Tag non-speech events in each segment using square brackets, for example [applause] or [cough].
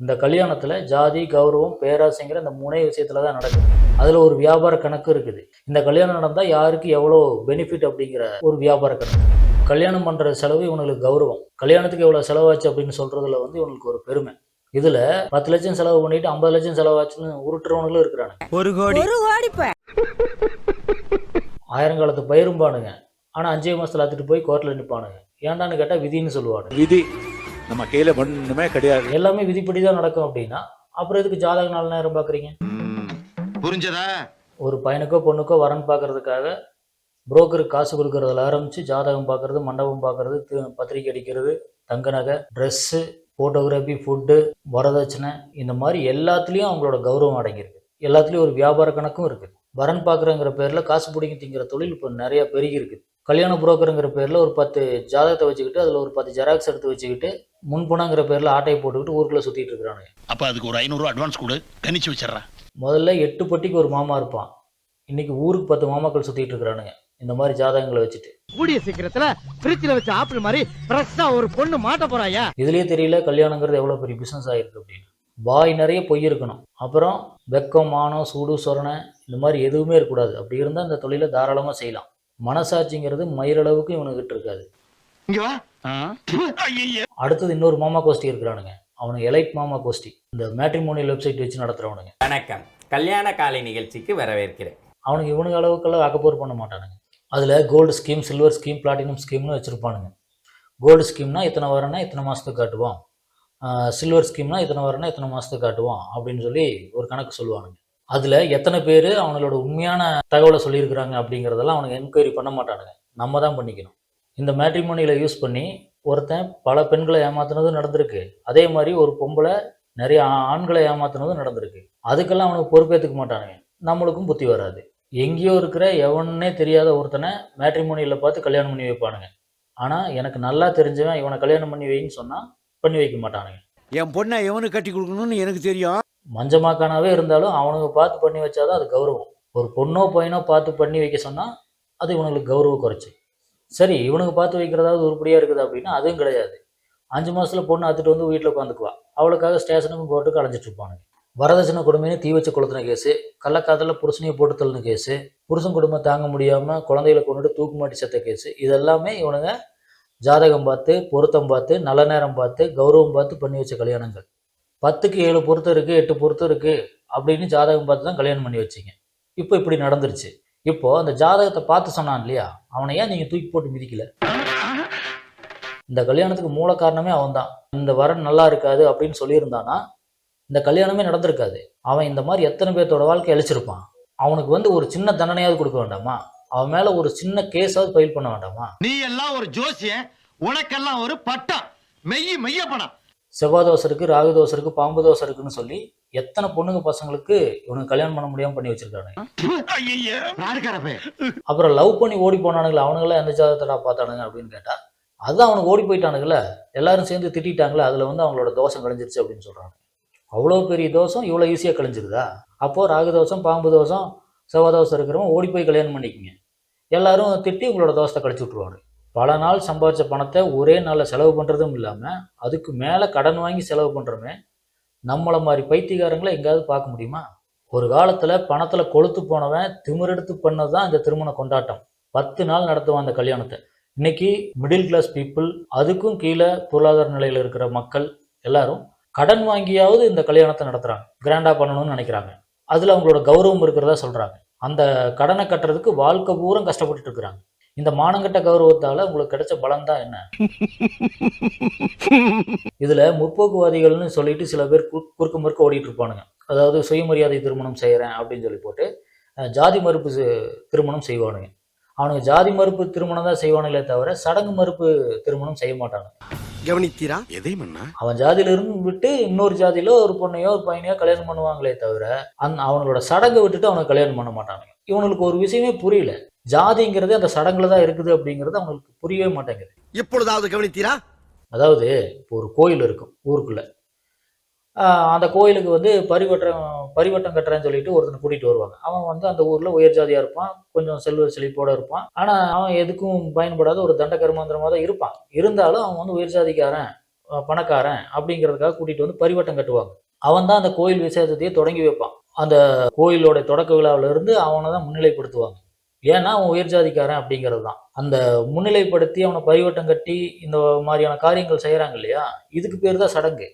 இந்த கல்யாணத்துல ஜாதி கௌரவம் பேராசைங்கிற இந்த மூணே விஷயத்துல தான் நடக்குது. அதுல ஒரு வியாபார கணக்கு இருக்குது. இந்த கல்யாணம் நடந்தா யாருக்கு எவ்வளோ பெனிஃபிட் அப்படிங்கிற ஒரு வியாபார கணக்கு. கல்யாணம் பண்ற செலவு இவனுக்கு கௌரவம். கல்யாணத்துக்கு எவ்வளவு செலவாச்சு அப்படின்னு சொல்றதுல வந்து இவனுக்கு ஒரு பெருமை. இதுல பத்து லட்சம் செலவு பண்ணிட்டு ஐம்பது லட்சம் செலவாச்சுன்னு உருட்டுறவனுங்களும் இருக்கிறானுங்க. ஒரு கோடி. ஒரு கோடிப்ப ஆயிரங்காலத்து பயிரும்பானுங்க. ஆனா அஞ்சே மாசத்துல அத்துட்டு போய் கோர்ட்ல நிப்பானுங்க. ஏன்டான்னு கேட்டா விதின்னு சொல்லுவானுங்க. விதி. நம்ம கையில ஒண்ணுமே கிடையாது. எல்லாமே விதிப்படி தான் நடக்கும் அப்படின்னா அப்புறம் எதுக்கு ஜாதக நாள் நேரம் பார்க்குறீங்க? புரிஞ்சதா? ஒரு பையனுக்கோ பொண்ணுக்கோ வரன் பார்க்கறதுக்காக புரோக்கருக்கு காசு கொடுக்கறதுல ஆரம்பித்து ஜாதகம் பார்க்கறது மண்டபம் பார்க்கறது பத்திரிக்கை அடிக்கிறது தங்க நகை ட்ரெஸ்ஸு ஃபோட்டோகிராஃபி ஃபுட்டு வரதட்சணை இந்த மாதிரி எல்லாத்துலேயும் அவங்களோட கௌரவம் அடங்கியிருக்கு. எல்லாத்துலேயும் ஒரு வியாபார கணக்கும் இருக்குது வரன் பார்க்குறங்கிற பேரில் காசு பிடிங்கி திங்கிற தொழில் இப்போ நிறைய பெருகி இருக்குது கல்யாண புரோக்கருங்கிற பேரில் ஒரு பத்து ஜாதகத்தை வச்சுக்கிட்டு அதில் ஒரு பத்து ஜெராக்ஸ் எடுத்து வச்சுக்கிட்டு முன்பணங்கிற பேரில் ஆட்டையை போட்டுக்கிட்டு ஊருக்குள்ளே சுற்றிட்டு இருக்கிறானுங்க. அப்ப அதுக்கு ஒரு ஐநூறு அட்வான்ஸ் கொடு கணிச்சு வச்சிடறேன். முதல்ல எட்டு பட்டிக்கு ஒரு மாமா இருப்பான். இன்னைக்கு ஊருக்கு பத்து மாமாக்கள் சுத்திட்டு இருக்கிறானுங்க. இந்த மாதிரி ஜாதகங்களை வச்சுட்டு. கூடிய சீக்கிரத்துல ஃப்ரிட்ஜ்ல வச்ச ஆப்பிள் மாதிரி ஃப்ரெஷ்ஷா ஒரு பொண்ணு மாட்ட போறாயா? இதுலயே தெரியல கல்யாணங்கிறது எவ்வளவு பெரிய பிசினஸ் ஆயிருக்கு அப்படின்னு. வாய் நிறைய பொய் இருக்கணும். அப்புறம் வெக்கம் மானம் சூடு சொரணை இந்த மாதிரி எதுவுமே இருக்கக்கூடாது. அப்படி இருந்தால் இந்த தொழிலை தாராளமாக செய்யலாம். மனசாட்சிங்கிறது மயிரளவுக்கு இவனுக்கிட்ட இருக்காது. இங்க வா. ஐயையே. அடுத்தது இன்னொரு மாமா கோஷ்டி இருக்கிறானுங்க. அவனுக்கு எலைட் மாமா கோஷ்டி. இந்த மேட்ரிமோனியல் வெப்சைட் வச்சு நடத்துறவனுங்க. வணக்கம். கல்யாண காலை நிகழ்ச்சிக்கு வரவேற்கிறேன். அவனுக்கு இவனுங்க அளவுக்கெல்லாம் அக்கப்போர் பண்ண மாட்டானுங்க. அதில் gold scheme silver scheme platinum ஸ்கீம்னு வச்சுருப்பானுங்க. கோல்டு ஸ்கீம்னா இத்தனை வரனா இத்தனை மாதத்துக்கு காட்டுவோம் சில்வர் ஸ்கீம்னா இத்தனை வரனா இத்தனை மாதத்துக்கு காட்டுவோம் அப்படின்னு சொல்லி ஒரு கணக்கு சொல்லுவானுங்க. அதில் எத்தனை பேர் அவங்களோட உண்மையான தகவலை சொல்லியிருக்கிறாங்க அப்படிங்கிறதெல்லாம் அவனுக்கு என்கொயரி பண்ண மாட்டானுங்க. நம்ம தான் பண்ணிக்கணும். இந்த மேட்ரிமோனியில் யூஸ் பண்ணி ஒருத்தன் பல பெண்களை ஏமாத்துனதும் நடந்திருக்கு. அதே மாதிரி ஒரு பொம்பளை நிறைய ஆண்களை ஏமாத்துனதும் நடந்திருக்கு. அதுக்கெல்லாம் அவனுக்கு பொறுப்பேற்றுக்க மாட்டானுங்க. நம்மளுக்கும் புத்தி வராது. எங்கேயோ இருக்கிற எவனே தெரியாத ஒருத்தனை மேட்ரிமோனியில் பார்த்து கல்யாணம் பண்ணி வைப்பானுங்க. ஆனால் எனக்கு நல்லா தெரிஞ்சவன் இவனை கல்யாணம் பண்ணி வைன்னு சொன்னால் பண்ணி வைக்க மாட்டானுங்க. என் பொண்ணை எவனுக்கு கட்டி கொடுக்கணும்னு எனக்கு தெரியும். மஞ்சமாக்கானாவே இருந்தாலும் அவனுங்க பார்த்து பண்ணி வச்சாதான் அது கௌரவம். ஒரு பொண்ணோ பையனோ பார்த்து பண்ணி வைக்க சொன்னால் அது இவனுங்களுக்கு கௌரவ குறைச்சி. சரி இவனுக்கு பார்த்து வைக்கிறதாவது உருப்படியாக இருக்குது அப்படின்னா அதுவும் கிடையாது. அஞ்சு மாதத்தில் பொண்ணு அத்துட்டு வந்து வீட்டில் உட்காந்துக்குவா. அவளுக்காக ஸ்டேஷனுக்கும் கோர்ட்டுக்கு அலைஞ்சிட்டு இருப்பானு வரதட்சணை கொடுமைன்னு தீ வச்சு கொளுத்தின கேஸு கள்ளக்காதலில் புருஷனையை போட்டு தள்ளின கேஸு புருஷன் குடும்பம் தாங்க முடியாமல் குழந்தைகளை கொண்டுட்டு தூக்கு மாட்டி செத்த கேஸு இதெல்லாமே இவனுங்க ஜாதகம் பார்த்து பொருத்தம் பார்த்து நல்ல நேரம் பார்த்து கௌரவம் பார்த்து பண்ணி வச்ச கல்யாணங்கள். பத்துக்கு ஏழு பொருத்தம் இருக்குது எட்டு பொருத்தம் இருக்குது அப்படின்னு ஜாதகம் பார்த்து தான் கல்யாணம் பண்ணி வச்சிங்க. இப்போ இப்படி நடந்துருச்சு. இப்போ அந்த ஜாதகத்தை பார்த்து சொன்னான் இல்லையா? அவனை ஏன் நீங்கள் தூக்கி போட்டு மிதிக்கல? இந்த கல்யாணத்துக்கு மூல காரணமே அவன் தான் இந்த வரன் நல்லா இருக்காது அப்படின்னு சொல்லியிருந்தானா? இந்த கல்யாணமே நடந்திருக்காது. அவன் இந்த மாதிரி எத்தனை பேர்த்தோட வாழ்க்கை அழிச்சிருப்பான்? அவனுக்கு வந்து ஒரு சின்ன தண்டனையாவது கொடுக்க வேண்டாமா? அவன் மேல ஒரு சின்ன கேஸாவது ஃபைல் பண்ண வேண்டாமா? நீ எல்லாம் ஒரு ஜோசியன் உனக்கெல்லாம் ஒரு பட்டம் மெய்யி மெய்ய படம் செவ்வாய் தோசை இருக்கு ராகு தோசை இருக்கு பாம்பு தோசை இருக்குன்னு சொல்லி எத்தனை பொண்ணுங்க பசங்களுக்கு இவனுக்கு கல்யாணம் பண்ண முடியாம பண்ணி வச்சிருக்கானுங்க. அப்புறம் லவ் பண்ணி ஓடி போனானுங்களே அவனுங்களாம் எந்த ஜாதகத்தடா பார்த்தானுங்க அப்படின்னு கேட்டா அதுதான் அவனுக்கு ஓடி போயிட்டானுங்கள எல்லாரும் சேர்ந்து திட்டிட்டாங்களே அதுல வந்து அவங்களோட தோஷம் கழிஞ்சிருச்சு அப்படின்னு சொல்றாங்க. அவ்வளோ பெரிய தோஷம் இவ்வளோ ஈஸியாக கழிஞ்சிருதா? அப்போ ராகு தோஷம் பாம்பு தோஷம் செவ்வாய் தோஷம் இருக்கிறவன் ஓடி போய் கல்யாணம் பண்ணிக்கங்க. எல்லாரும் திட்டி உங்களோட தோஷத்தை கழிச்சு விட்ருவாங்க பல நாள் சம்பாதிச்ச பணத்தை ஒரே நாளில் செலவு பண்ணுறதும் இல்லாமல் அதுக்கு மேலே கடன் வாங்கி செலவு பண்ணுறோமே நம்மளை மாதிரி பைத்தியக்காரங்களை எங்கேயாவது பார்க்க முடியுமா? ஒரு காலத்தில் பணத்தில் கொளுத்து போனவன் திமிரெடுத்து பண்ணது தான் இந்த திருமண கொண்டாட்டம். பத்து நாள் நடத்துவான் அந்த கல்யாணத்தை. இன்னைக்கு மிடில் கிளாஸ் பீப்புள் அதுக்கும் கீழே பொருளாதார நிலையில் இருக்கிற மக்கள் எல்லாரும் கடன் வாங்கியாவது இந்த கல்யாணத்தை நடத்துகிறாங்க கிராண்டாக பண்ணணும்னு நினைக்கிறாங்க. அதில் அவங்களோட கௌரவம் இருக்கிறதா சொல்கிறாங்க அந்த கடனை கட்டுறதுக்கு வாழ்க்கை பூரம் கஷ்டப்பட்டுட்டு இருக்கிறாங்க. இந்த மானங்கட்ட கௌரவத்தால உங்களுக்கு கிடைச்ச பலம் தான் என்ன? [laughs] இதுல முற்போக்குவாதிகள்னு சொல்லிட்டு சில பேர் குறு- குறுக்கு மறுக்க ஓடிட்டு இருப்பானுங்க. அதாவது சுயமரியாதை திருமணம் செய்யறேன் அப்படின்னு சொல்லி போட்டு ஜாதி மறுப்பு செ- திருமணம் செய்வானுங்க. அவனுங்க ஜாதி மறுப்பு திருமணம் தான் செய்வானுங்களே தவிர சடங்கு மறுப்பு திருமணம் செய்ய மாட்டானுங்க கவனித்தீரா? எதை மண்ணா அவன் ஜாதியில இருந்து விட்டு இன்னொரு ஜாதியில ஒரு பொண்ணையோ ஒரு பையனையோ கல்யாணம் பண்ணுவாங்களே தவிர அந்த அவனோட சடங்கை விட்டுட்டு அவனை கல்யாணம் பண்ண மாட்டானுங்க. இவனுக்கு ஒரு விஷயமே புரியல. ஜாதிங்கிறது அந்த சடங்குல தான் இருக்குது அப்படிங்கிறது அவனுக்கு புரியவே மாட்டேங்குது. இப்பொழுதாவது கவனித்தீரா? அதாவது இப்போ ஒரு கோயில் இருக்கும் ஊருக்குள்ள. அந்த கோயிலுக்கு வந்து பரிவட்டம் பரிவட்டம் கட்டுறேன்னு சொல்லிட்டு ஒருத்தனை கூட்டிட்டு வருவாங்க. அவன் வந்து அந்த ஊர்ல உயர் ஜாதியா இருப்பான் கொஞ்சம் செல்வ செழிப்போட இருப்பான். ஆனா அவன் எதுக்கும் பயன்படாத ஒரு தண்ட கர்மாந்திரமா தான் இருப்பான். இருந்தாலும் அவன் வந்து உயர் ஜாதிக்காரன் பணக்காரன் அப்படிங்கிறதுக்காக கூட்டிகிட்டு வந்து பரிவட்டம் கட்டுவாங்க. அவன் தான் அந்த கோயில் விசேஷத்தையே தொடங்கி வைப்பான். அந்த கோயிலோட தொடக்க விழாவுல இருந்து அவனை தான் முன்னிலைப்படுத்துவாங்க. ஏன்னா அவன் உயர் ஜாதிக்காரன் அப்படிங்கிறது தான். அந்த முன்னிலைப்படுத்தி அவனை பரிவட்டம் கட்டி இந்த மாதிரியான காரியங்கள் செய்கிறாங்க இல்லையா? இதுக்கு பேர் தான் சடங்கு.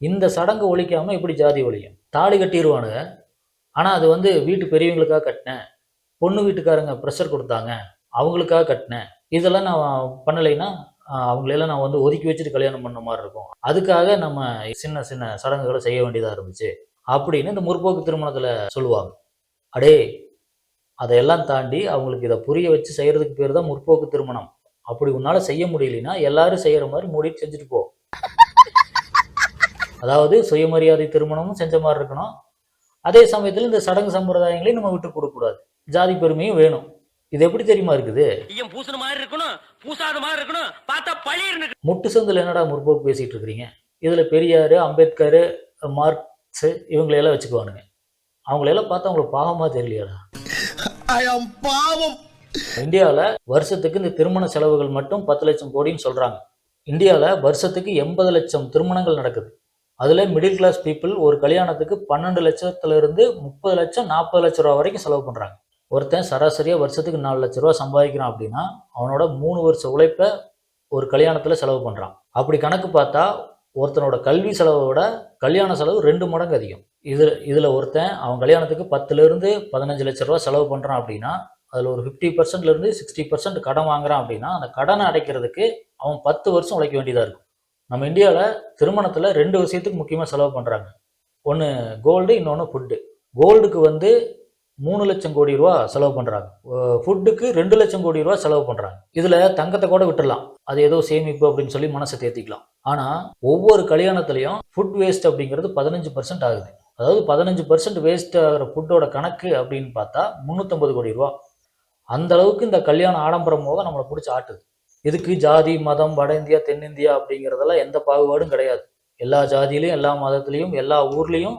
இந்த சடங்கு ஒழிக்காமல் எப்படி ஜாதி ஒழியும். தாலி கட்டிடுவானுங்க ஆனால் அது வந்து வீட்டு பெரியவங்களுக்காக கட்டினேன். பொண்ணு வீட்டுக்காரங்க ப்ரெஷர் கொடுத்தாங்க. அவங்களுக்காக கட்டினேன். இதெல்லாம் நான் பண்ணலைன்னா அவங்களெல்லாம் நான் வந்து ஒதுக்கி வச்சுட்டு கல்யாணம் பண்ண மாதிரி இருக்கும். அதுக்காக நம்ம சின்ன சின்ன சடங்குகளை செய்ய வேண்டியதாக இருந்துச்சு. அப்படின்னு இந்த முற்போக்கு திருமணத்தில் சொல்லுவாங்க. அடே அதையெல்லாம் தாண்டி அவங்களுக்கு இதை புரிய வச்சு செய்யறதுக்கு பேர் தான் முற்போக்கு திருமணம். அப்படி உன்னால செய்ய முடியலனா எல்லாரும் செய்யற மாதிரி மூடிட்டு செஞ்சுட்டு போ. அதாவது சுயமரியாதை திருமணமும் செஞ்ச மாதிரி இருக்கணும். அதே சமயத்தில் இந்த சடங்கு சம்பிரதாயங்களையும் நம்ம விட்டு கொடுக்கக்கூடாது ஜாதி பெருமையும் வேணும். இது எப்படி தெரியுமா இருக்குது? ஐயன் பூசுன மாதிரி இருக்கணும் பூசாத மாதிரி இருக்கணும் பார்த்தா பழி முட்டு சந்தில் என்னடா முற்போக்கு பேசிட்டு இருக்கிறீங்க? இதுல பெரியார் அம்பேத்கர் மார்க்ஸ் இவங்களையெல்லாம் வச்சுக்குவானுங்க. அவங்களையெல்லாம் பார்த்தா அவங்களுக்கு பாவமா தெரியலையாடா? பாவம். இந்தியாவில் வருஷத்துக்கு இந்த திருமண செலவுகள் மட்டும் பத்து லட்சம் கோடின்னு சொல்கிறாங்க இந்தியாவில் வருஷத்துக்கு எண்பது லட்சம் திருமணங்கள் நடக்குது. அதில் மிடில் கிளாஸ் பீப்புள் ஒரு கல்யாணத்துக்கு பன்னெண்டு லட்சத்துல இருந்து முப்பது லட்சம் நாற்பது லட்ச ரூபா வரைக்கும் செலவு பண்ணுறாங்க ஒருத்தன் சராசரியாக வருஷத்துக்கு நாலு லட்ச ரூபா சம்பாதிக்கிறான் அப்படின்னா அவனோட மூணு வருஷ உழைப்பை ஒரு கல்யாணத்தில் செலவு பண்ணுறான் அப்படி கணக்கு பார்த்தா ஒருத்தனோட கல்வி செலவோட கல்யாண செலவு ரெண்டு மடங்கு அதிகம். இதில் இதில் ஒருத்தன் அவன் கல்யாணத்துக்கு பத்துலேருந்து பதினஞ்சு லட்ச ரூபா செலவு பண்ணுறான் அப்படின்னா அதில் ஒரு ஃபிஃப்டி பர்சன்ட்லேருந்து சிக்ஸ்டி பர்சன்ட் கடன் வாங்குறான் அப்படின்னா அந்த கடனை அடைக்கிறதுக்கு அவன் பத்து வருஷம் உழைக்க வேண்டியதாக இருக்கும். நம்ம இந்தியாவில் திருமணத்தில் ரெண்டு விஷயத்துக்கு முக்கியமாக செலவு பண்ணுறாங்க ஒன்று கோல்டு இன்னொன்று ஃபுட்டு கோல்டுக்கு வந்து மூணு லட்சம் கோடி ரூபா செலவு பண்ணுறாங்க ஃபுட்டுக்கு ரெண்டு லட்சம் கோடி ரூபா செலவு பண்ணுறாங்க இதில் தங்கத்தை கூட விட்டுடலாம். அது ஏதோ சேமிப்பு அப்படின்னு சொல்லி மனசை தேர்த்திக்கலாம் ஆனால் ஒவ்வொரு கல்யாணத்துலேயும் ஃபுட் வேஸ்ட் அப்படிங்கிறது பதினஞ்சு பர்சன்ட் ஆகுது. அதாவது பதினஞ்சு பர்சன்ட் வேஸ்ட் ஆகிற ஃபுட்டோட கணக்கு அப்படின்னு பார்த்தா முந்நூற்றம்பது கோடி ரூபா. அந்த அளவுக்கு இந்த கல்யாண ஆடம்பரம் போக நம்மளை பிடிச்சி ஆட்டுது. இதுக்கு ஜாதி மதம் வட இந்தியா தென்னிந்தியா அப்படிங்கிறதெல்லாம் எந்த பாகுபாடும் கிடையாது. எல்லா ஜாதியிலையும் எல்லா மதத்துலேயும் எல்லா ஊர்லேயும்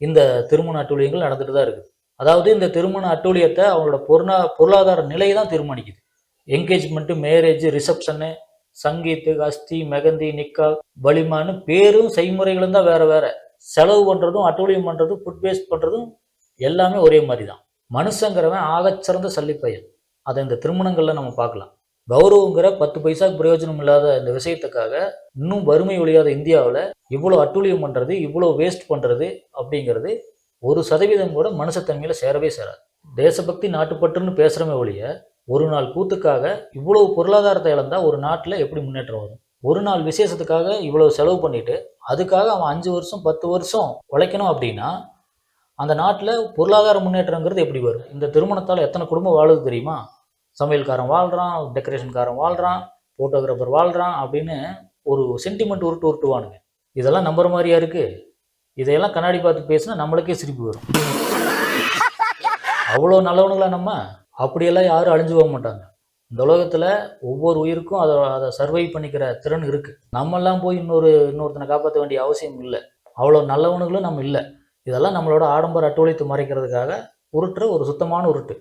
இந்த திருமண அட்டூழியங்கள் நடந்துட்டு தான் இருக்குது. அதாவது இந்த திருமண அட்டூழியத்தை அவங்களோட பொருளா பொருளாதார நிலை தான் தீர்மானிக்குது. என்கேஜ்மெண்ட்டு மேரேஜ் ரிசப்ஷனு சங்கீத்து அஸ்தி மெகந்தி நிக்கா வலிமான்னு பேரும் செய்முறைகளும் தான் வேற வேற. செலவு பண்ணுறதும் அட்டூழியம் பண்ணுறதும் ஃபுட் வேஸ்ட் பண்ணுறதும் எல்லாமே ஒரே மாதிரி தான். மனுஷங்கிறவன் ஆகச்சிறந்த சல்லிப்பையன் அதை இந்த திருமணங்களில் நம்ம பார்க்கலாம். கௌரவங்கிற பத்து பைசாக்கு பிரயோஜனம் இல்லாத இந்த விஷயத்துக்காக இன்னும் வறுமை ஒழியாத இந்தியாவில் இவ்வளோ அட்டூழியம் பண்ணுறது இவ்வளோ வேஸ்ட் பண்ணுறது அப்படிங்கிறது ஒரு சதவீதம் கூட மனுஷத்தன்மையில் சேரவே சேராது. தேசபக்தி நாட்டுப்பற்றுன்னு பேசுகிறமே ஒழிய ஒரு நாள் கூத்துக்காக இவ்வளவு பொருளாதாரத்தை இழந்தா ஒரு நாட்டில் எப்படி முன்னேற்றம் வரும்? ஒரு நாள் விசேஷத்துக்காக இவ்வளவு செலவு பண்ணிட்டு அதுக்காக அவன் அஞ்சு வருஷம் பத்து வருஷம் உழைக்கணும் அப்படின்னா அந்த நாட்டில் பொருளாதார முன்னேற்றங்கிறது எப்படி வரும்? இந்த திருமணத்தால் எத்தனை குடும்பம் வாழுது தெரியுமா? சமையல்காரன் வாழ்கிறான் டெக்கரேஷன்காரன் வாழ்கிறான் ஃபோட்டோகிராஃபர் வாழ்கிறான் அப்படின்னு ஒரு சென்டிமெண்ட் உருட்டு உருட்டுவானுங்க. இதெல்லாம் நம்புற மாதிரியா இருக்குது இதையெல்லாம் கண்ணாடி பார்த்து பேசினா நம்மளுக்கே சிரிப்பு வரும். அவ்வளோ நல்லவனுங்களா நம்ம? அப்படியெல்லாம் யாரும் அழிஞ்சு போக மாட்டாங்க. இந்த உலகத்தில் ஒவ்வொரு உயிருக்கும் அதை அதை சர்வை பண்ணிக்கிற திறன் இருக்குது நம்மெல்லாம் போய் இன்னொரு இன்னொருத்தனை காப்பாற்ற வேண்டிய அவசியம் இல்லை. அவ்வளோ நல்லவனுங்களும் நம்ம இல்லை. இதெல்லாம் நம்மளோட ஆடம்பர அட்டூழித்து மறைக்கிறதுக்காக உருட்டுற ஒரு சுத்தமான உருட்டு.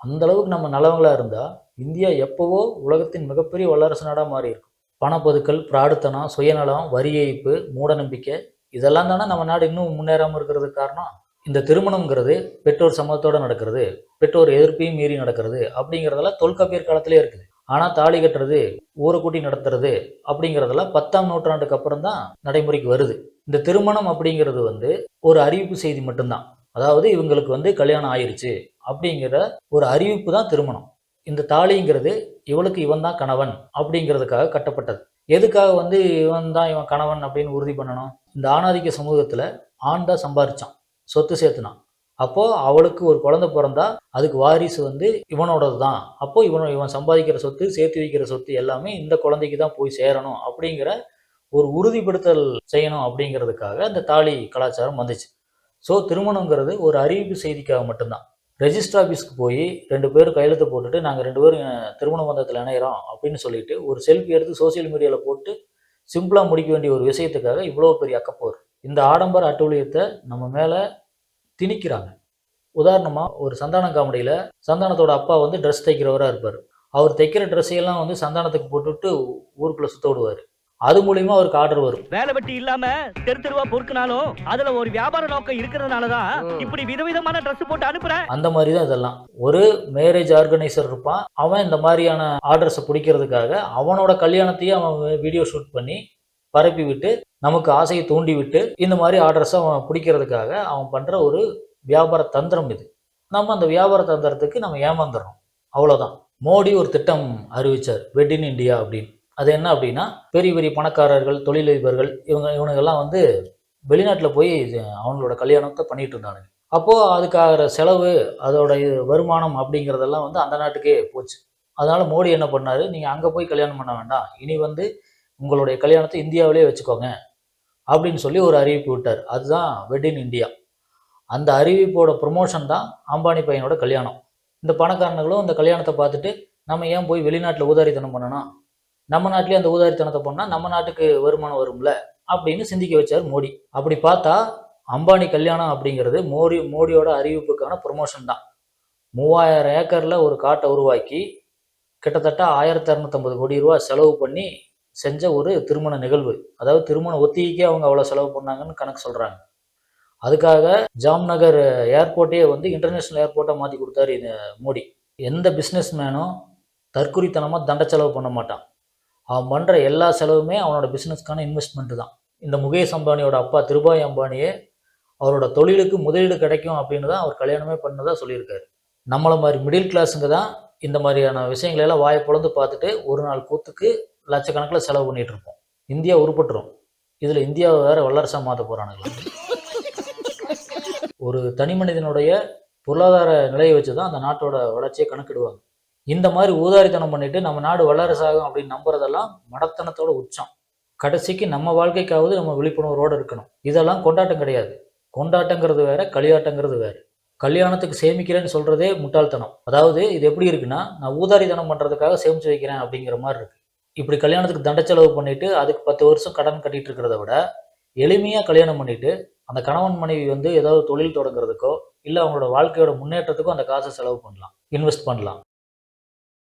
அந்த அளவுக்கு நம்ம நல்லவங்களாக இருந்தால் இந்தியா எப்போவோ உலகத்தின் மிகப்பெரிய வல்லரசு நாடாக மாறி இருக்கும் பணப்பதுக்கல் பிராடுத்தனம் சுயநலம் வரி ஏய்ப்பு மூடநம்பிக்கை இதெல்லாம் தானே நம்ம நாடு இன்னும் முன்னேறாமல் இருக்கிறதுக்கு காரணம்? இந்த திருமணங்கிறது பெற்றோர் சம்மதத்தோடு நடக்கிறது பெற்றோர் எதிர்ப்பையும் மீறி நடக்கிறது அப்படிங்கிறதெல்லாம் தொல்காப்பியர் காலத்திலே இருக்குது. ஆனால் தாலி கட்டுறது ஊரை கூட்டி நடத்துறது அப்படிங்கிறதெல்லாம் பத்தாம் நூற்றாண்டுக்கு அப்புறம் தான் நடைமுறைக்கு வருது. இந்த திருமணம் அப்படிங்கிறது வந்து ஒரு அறிவிப்பு செய்தி மட்டும்தான். அதாவது இவங்களுக்கு வந்து கல்யாணம் ஆயிருச்சு அப்படிங்கிற ஒரு அறிவிப்பு தான் திருமணம். இந்த தாலிங்கிறது இவளுக்கு இவன் தான் கணவன் அப்படிங்கிறதுக்காக கட்டப்பட்டது. எதுக்காக வந்து இவன் தான் இவன் கணவன் அப்படின்னு உறுதி பண்ணணும்? இந்த ஆணாதிக்க சமூகத்தில் ஆண் தான் சம்பாரிச்சான். சொத்து சேர்த்துனான். அப்போது அவளுக்கு ஒரு குழந்தை பிறந்தா அதுக்கு வாரிசு வந்து இவனோடது தான் அப்போ இவன் இவன் சம்பாதிக்கிற சொத்து சேர்த்து வைக்கிற சொத்து எல்லாமே இந்த குழந்தைக்கு தான் போய் சேரணும் அப்படிங்கிற ஒரு உறுதிப்படுத்தல் செய்யணும் அப்படிங்கிறதுக்காக இந்த தாலி கலாச்சாரம் வந்துச்சு. ஸோ திருமணங்கிறது ஒரு அறிவிப்பு செய்திக்காக மட்டும்தான். ரெஜிஸ்டர் ஆஃபீஸ்க்கு போய் ரெண்டு பேரும் கையெழுத்து போட்டுட்டு நாங்கள் ரெண்டு பேரும் திருமண பந்தத்தில் இணையிறோம் அப்படின்னு சொல்லிட்டு ஒரு செல்ஃபி எடுத்து சோஷியல் மீடியாவில் போட்டு சிம்பிளாக முடிக்க வேண்டிய ஒரு விஷயத்துக்காக இவ்வளோ பெரிய அக்கப்போர். இந்த ஆடம்பர அட்டூழியத்தை நம்ம மேலே திணிக்கிறாங்க. உதாரணமாக ஒரு சந்தானம் காமெடியில் சந்தானத்தோட அப்பா வந்து ட்ரெஸ் தைக்கிறவராக இருப்பார். அவர் தைக்கிற ட்ரெஸ்ஸையெல்லாம் வந்து சந்தானத்துக்கு போட்டுவிட்டு ஊருக்குள்ளே சுத்த விடுவார். அது மூலியமா அவருக்கு ஆர்டர் வரும். வேலை வெட்டி இல்லாம தெரு தெருவா பொறுக்குனாலும் அதுல ஒரு வியாபார நோக்கம் இருக்கிறதுனாலதான் இப்படி விதவிதமான Dress போட்டு அனுப்புறேன். அந்த மாதிரி தான் இதெல்லாம். ஒரு மேரேஜ் ஆர்கனைசர் இருப்பான். அவன் இந்த மாதிரியான ஆர்டர்ஸை பிடிக்கிறதுக்காக அவனோட கல்யாணத்தையும் அவன் வீடியோ ஷூட் பண்ணி பரப்பி விட்டு நமக்கு ஆசையை தூண்டி விட்டு இந்த மாதிரி ஆர்டர்ஸை அவன் பிடிக்கிறதுக்காக அவன் பண்ணுற ஒரு வியாபார தந்திரம் இது. நம்ம அந்த வியாபார தந்திரத்துக்கு நம்ம ஏமாந்துடுறோம் அவ்வளோதான் மோடி ஒரு திட்டம் அறிவித்தார் வெட் இன் இண்டியா அப்படின்னு. அது என்ன அப்படின்னா பெரிய பெரிய பணக்காரர்கள் தொழிலதிபர்கள் இவங்க இவனுங்கெல்லாம் வந்து வெளிநாட்டில் போய் அவங்களோட கல்யாணத்தை பண்ணிட்டு இருந்தானுங்க. அப்போது அதுக்காகிற செலவு அதோட வருமானம் அப்படிங்கிறதெல்லாம் வந்து அந்த நாட்டுக்கே போச்சு. அதனால் மோடி என்ன பண்ணார் நீங்கள் அங்கே போய் கல்யாணம் பண்ண வேண்டாம். இனி வந்து உங்களுடைய கல்யாணத்தை இந்தியாவிலே வச்சுக்கோங்க அப்படின்னு சொல்லி ஒரு அறிவிப்பு விட்டார். அதுதான் வெட் இன் இந்தியா அந்த அறிவிப்போட ப்ரொமோஷன் தான் அம்பானி பையனோட கல்யாணம். இந்த பணக்காரனுங்களும் இந்த கல்யாணத்தை பார்த்துட்டு நம்ம ஏன் போய் வெளிநாட்டில் ஊதாரித்தனம் பண்ணணும் நம்ம நாட்டிலே அந்த ஊதாரித்தனத்தை பண்ணால் நம்ம நாட்டுக்கு வருமானம் வரும்ல அப்படின்னு சிந்திக்க வச்சார் மோடி. அப்படி பார்த்தா அம்பானி கல்யாணம் அப்படிங்கிறது மோடி மோடியோட அறிவிப்புக்கான ப்ரொமோஷன் தான். மூவாயிரம் ஏக்கரில் ஒரு காட்டை உருவாக்கி கிட்டத்தட்ட ஆயிரத்தி இரநூத்தம்பது கோடி ரூபா செலவு பண்ணி செஞ்ச ஒரு திருமண நிகழ்வு. அதாவது திருமண ஒத்திகைக்கே அவங்க அவ்வளோ செலவு பண்ணாங்கன்னு கணக்கு சொல்கிறாங்க அதுக்காக ஜாம்நகர் ஏர்போர்ட்டே வந்து இன்டர்நேஷ்னல் ஏர்போர்ட்டாக மாற்றி கொடுத்தாரு இந்த மோடி. எந்த பிஸ்னஸ் மேனும் தற்குறித்தனமாக தண்ட செலவு பண்ண மாட்டான். அவன் பண்ணுற எல்லா செலவுமே அவனோட பிஸ்னஸ்க்கான இன்வெஸ்ட்மெண்ட் தான். இந்த முகேஷ் அம்பானியோட அப்பா திருபாய் அம்பானியே அவரோட தொழிலுக்கு முதலீடு கிடைக்கும் அப்படின்னு தான் அவர் கல்யாணமே பண்ணதாக சொல்லியிருக்காரு. நம்மளை மாதிரி மிடில் கிளாஸுங்க தான் இந்த மாதிரியான விஷயங்களெல்லாம் வாயை பொழந்து பார்த்துட்டு ஒரு நாள் கூத்துக்கு லட்சக்கணக்கில் செலவு பண்ணிட்டு இருப்போம் இந்தியா உருப்பட்டுரும். இதில் இந்தியாவை வேற வல்லரசாக மாற்ற போகிறானுங்களா ஒரு தனி மனிதனுடைய பொருளாதார நிலையை வச்சு தான் அந்த நாட்டோட வளர்ச்சியை கணக்கிடுவாங்க. இந்த மாதிரி ஊதாரித்தனம் பண்ணிட்டு நம்ம நாடு வல்லரசாகும் அப்படின்னு நம்புறதெல்லாம் மடத்தனத்தோட உச்சம். கடைசிக்கு நம்ம வாழ்க்கைக்காவது நம்ம விழிப்புணர்வோடு இருக்கணும். இதெல்லாம் கொண்டாட்டம் கிடையாது. கொண்டாட்டங்கிறது வேற களியாட்டங்கிறது வேற. கல்யாணத்துக்கு சேமிக்கிறேன்னு சொல்றதே முட்டாள்தனம். அதாவது இது எப்படி இருக்குன்னா நான் ஊதாரித்தனம் பண்ணுறதுக்காக சேமிச்சு வைக்கிறேன் அப்படிங்கிற மாதிரி இருக்கு. இப்படி கல்யாணத்துக்கு தண்ட செலவு பண்ணிட்டு அதுக்கு பத்து வருஷம் கடன் கட்டிட்டு இருக்கிறத விட எளிமையாக கல்யாணம் பண்ணிட்டு அந்த கணவன் மனைவி வந்து ஏதாவது தொழில் தொடங்குறதுக்கோ இல்லை அவங்களோட வாழ்க்கையோட முன்னேற்றத்துக்கோ அந்த காசை செலவு பண்ணலாம். இன்வெஸ்ட் பண்ணலாம்.